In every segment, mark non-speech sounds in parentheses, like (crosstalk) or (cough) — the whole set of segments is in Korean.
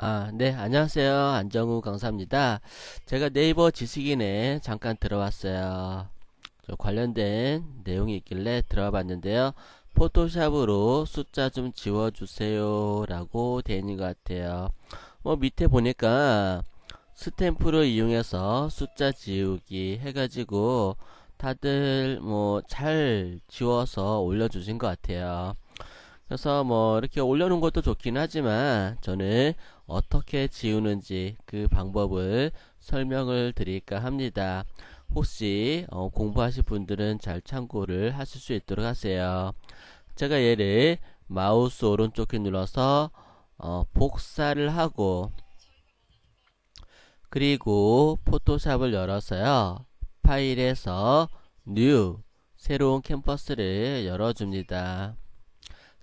아, 네, 안녕하세요. 안정우 강사입니다. 제가 네이버 지식인에 잠깐 들어왔어요. 관련된 내용이 있길래 들어와 봤는데요. 포토샵으로 숫자 좀 지워주세요. 라고 되어 있는 것 같아요. 뭐 밑에 보니까 스탬프를 이용해서 숫자 지우기 해가지고 다들 뭐 잘 지워서 올려주신 것 같아요. 그래서 뭐 이렇게 올려놓은 것도 좋긴 하지만 저는 어떻게 지우는지 그 방법을 설명을 드릴까 합니다. 혹시 어 공부하실 분들은 잘 참고를 하실 수 있도록 하세요. 제가 얘를 마우스 오른쪽 키 눌러서 어 복사를 하고 그리고 포토샵을 열어서요. 파일에서 뉴 새로운 캠퍼스를 열어줍니다.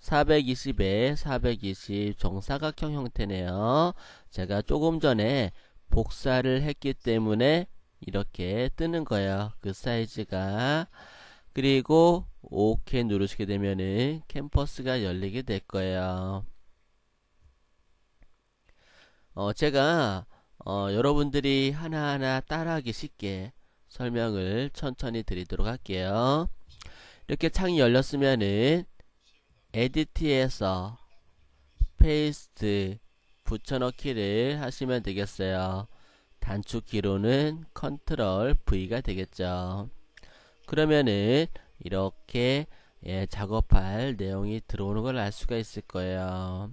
420에 420 정사각형 형태네요. 제가 조금 전에 복사를 했기 때문에 이렇게 뜨는 거예요. 그 사이즈가. 그리고 OK 누르시게 되면은 캠퍼스가 열리게 될 거예요. 어, 제가 어, 여러분들이 하나하나 따라하기 쉽게 설명을 천천히 드리도록 할게요. 이렇게 창이 열렸으면은 에디트에서 페이스트 붙여넣기를 하시면 되겠어요. 단축키로는 컨트롤 V가 되겠죠. 그러면은 이렇게 예, 작업할 내용이 들어오는 걸 알 수가 있을 거예요.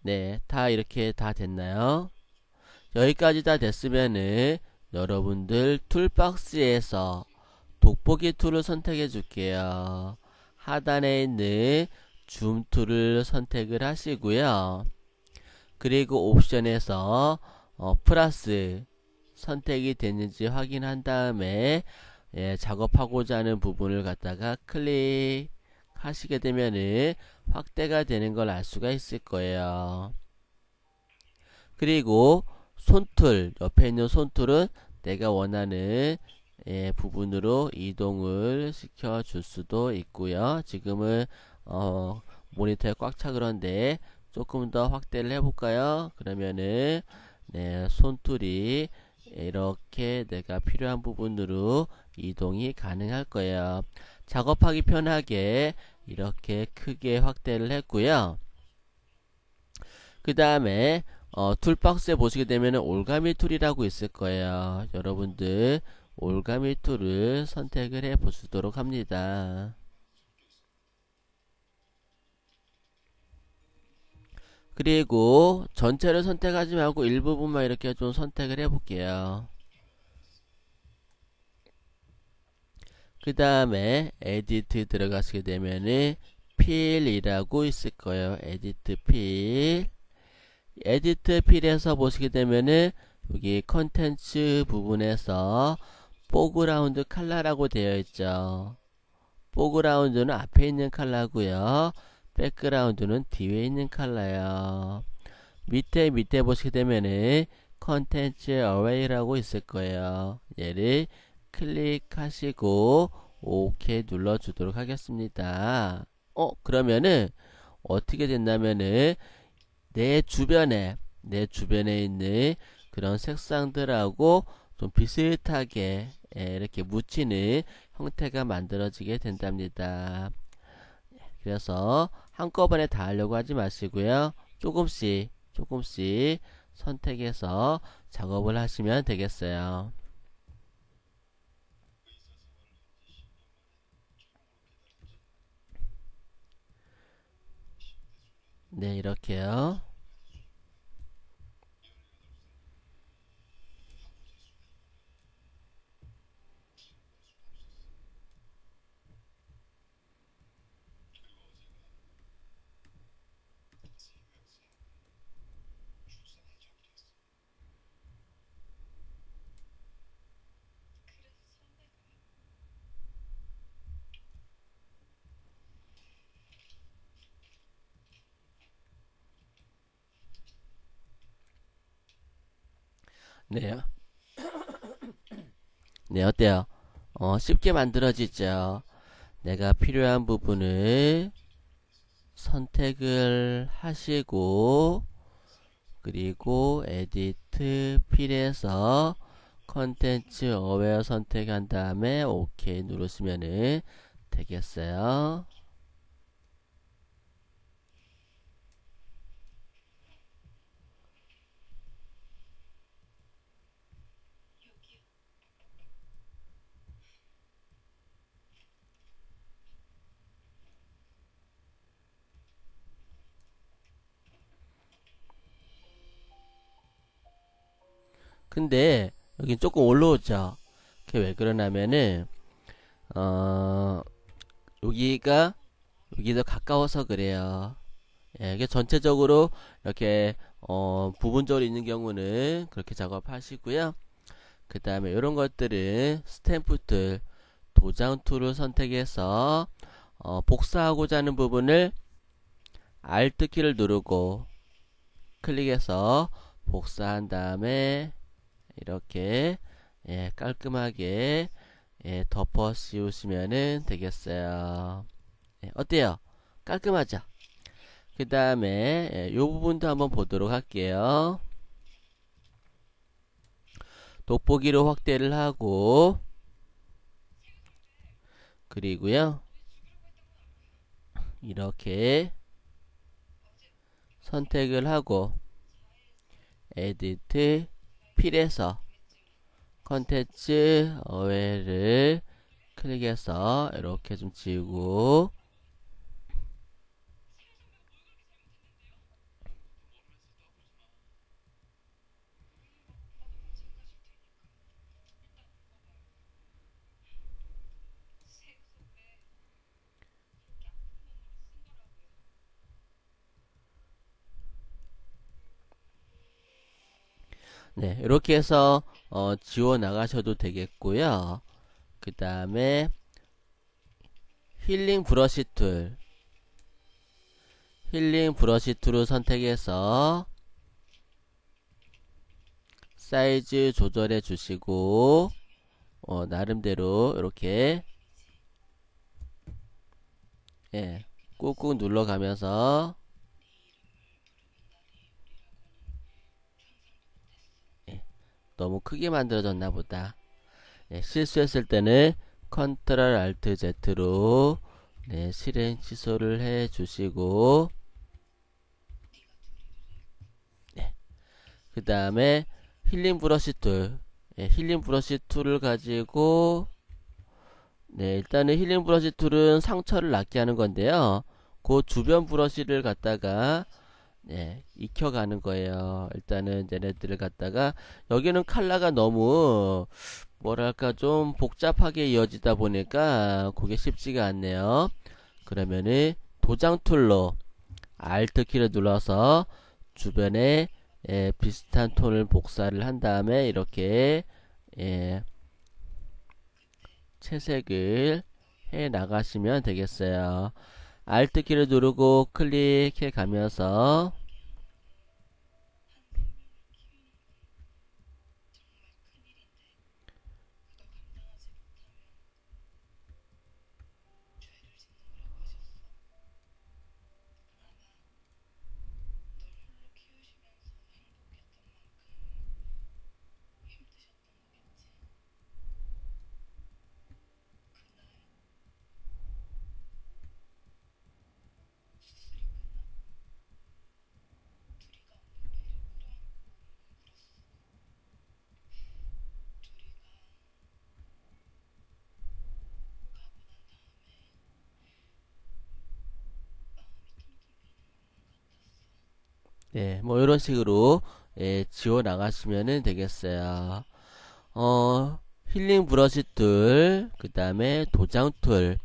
네, 다 이렇게 다 됐나요? 여기까지 다 됐으면은 여러분들 툴박스에서 돋보기 툴을 선택해 줄게요. 하단에 있는 줌 툴을 선택을 하시고요. 그리고 옵션에서 어, 플러스 선택이 됐는지 확인한 다음에 예, 작업하고자 하는 부분을 갖다가 클릭하시게 되면은 확대가 되는 걸 알 수가 있을 거예요. 그리고 손툴 옆에 있는 손툴은 내가 원하는 예, 부분으로 이동을 시켜 줄 수도 있고요. 지금은 어, 모니터에 꽉 차 그런데 조금 더 확대를 해볼까요? 그러면은 네, 손툴이 이렇게 내가 필요한 부분으로 이동이 가능할 거예요. 작업하기 편하게 이렇게 크게 확대를 했고요. 그 다음에 어, 툴박스에 보시게 되면 올가미 툴이라고 있을 거예요. 여러분들 올가미 툴을 선택을 해 보시도록 합니다. 그리고 전체를 선택하지 말고 일부분만 이렇게 좀 선택을 해 볼게요. 그 다음에 에디트 들어가시게 되면은 필이라고 있을 거예요. 에디트 필. 에디트 필에서 보시게 되면은 여기 컨텐츠 부분에서 포그라운드 칼라라고 되어 있죠. 포그라운드는 앞에 있는 칼라고요. 백그라운드는 뒤에 있는 칼라요. 밑에 밑에 보시게 되면은 컨텐츠 어웨이라고 있을 거예요. 얘를 클릭하시고 OK 눌러 주도록 하겠습니다. 어 그러면은 어떻게 된다면은 내 주변에 내 주변에 있는 그런 색상들하고 좀 비슷하게 예, 이렇게 묻히는 형태가 만들어지게 된답니다. 그래서 한꺼번에 다 하려고 하지 마시고요. 조금씩 조금씩 선택해서 작업을 하시면 되겠어요. 네, 이렇게요. 네. (coughs) 네, 어때요? 어, 쉽게 만들어지죠. 내가 필요한 부분을 선택을 하시고 그리고 에디트 필에서 컨텐츠 어웨어 선택한 다음에 오케이 누르시면은 되겠어요. 근데 여기 조금 올라오죠. 그게 왜 그러냐면은 어 여기가 여기도 가까워서 그래요. 예, 이게 전체적으로 이렇게 어 부분적으로 있는 경우는 그렇게 작업하시고요. 그 다음에 이런 것들은 스탬프 툴, 도장 툴을 선택해서 어 복사하고자 하는 부분을 Alt 키를 누르고 클릭해서 복사한 다음에 이렇게 예, 깔끔하게 예, 덮어 씌우시면 되겠어요. 예, 어때요? 깔끔하죠? 그 다음에 예, 이 부분도 한번 보도록 할게요. 돋보기로 확대를 하고 그리고요 이렇게 선택을 하고 에디트 필에서 컨텐츠 어웨를 클릭해서 이렇게 좀 지우고 네, 이렇게 해서 어, 지워 나가셔도 되겠고요. 그 다음에 힐링 브러시 툴 힐링 브러시 툴을 선택해서 사이즈 조절해 주시고 어, 나름대로 이렇게 예, 꾹꾹 눌러가면서 너무 크게 만들어졌나 보다. 네, 실수했을 때는 컨트롤 알트 Z로 네, 실행 취소를 해 주시고 네. 그 다음에 힐링 브러쉬 툴 네, 힐링 브러쉬 툴을 가지고 네, 일단은 힐링 브러쉬 툴은 상처를 낫게 하는 건데요. 그 주변 브러쉬를 갖다가 예, 익혀가는 거예요. 일단은 얘네들을 갖다가 여기는 칼라가 너무 뭐랄까 좀 복잡하게 이어지다 보니까 그게 쉽지가 않네요. 그러면은 도장 툴로 Alt 키를 눌러서 주변에 예, 비슷한 톤을 복사를 한 다음에 이렇게 예, 채색을 해 나가시면 되겠어요. Alt 키를 누르고 클릭해 가면서 예, 뭐 이런 식으로 예, 지워 나가시면 되겠어요. 어, 힐링 브러쉬 툴, 그 다음에 도장 툴,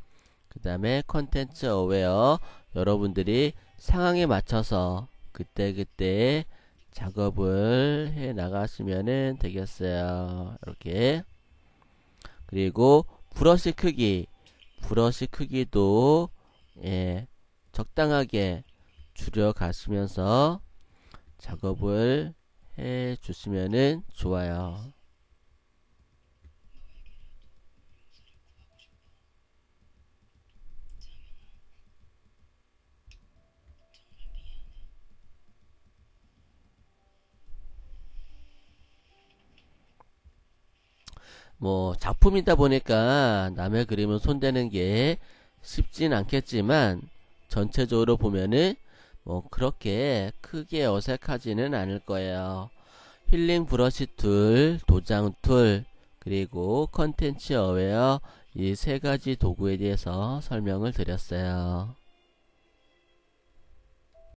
그 다음에 컨텐츠 어웨어 여러분들이 상황에 맞춰서 그때그때 작업을 해 나가시면 되겠어요. 이렇게 그리고 브러쉬 크기 브러쉬 크기도 예, 적당하게 줄여 가시면서 작업을 해 주시면 좋아요. 뭐 작품이다 보니까 남의 그림을 손대는 게 쉽진 않겠지만 전체적으로 보면은 뭐 그렇게 크게 어색하지는 않을 거예요. 힐링 브러쉬 툴, 도장 툴, 그리고 컨텐츠 어웨어 이 세 가지 도구에 대해서 설명을 드렸어요.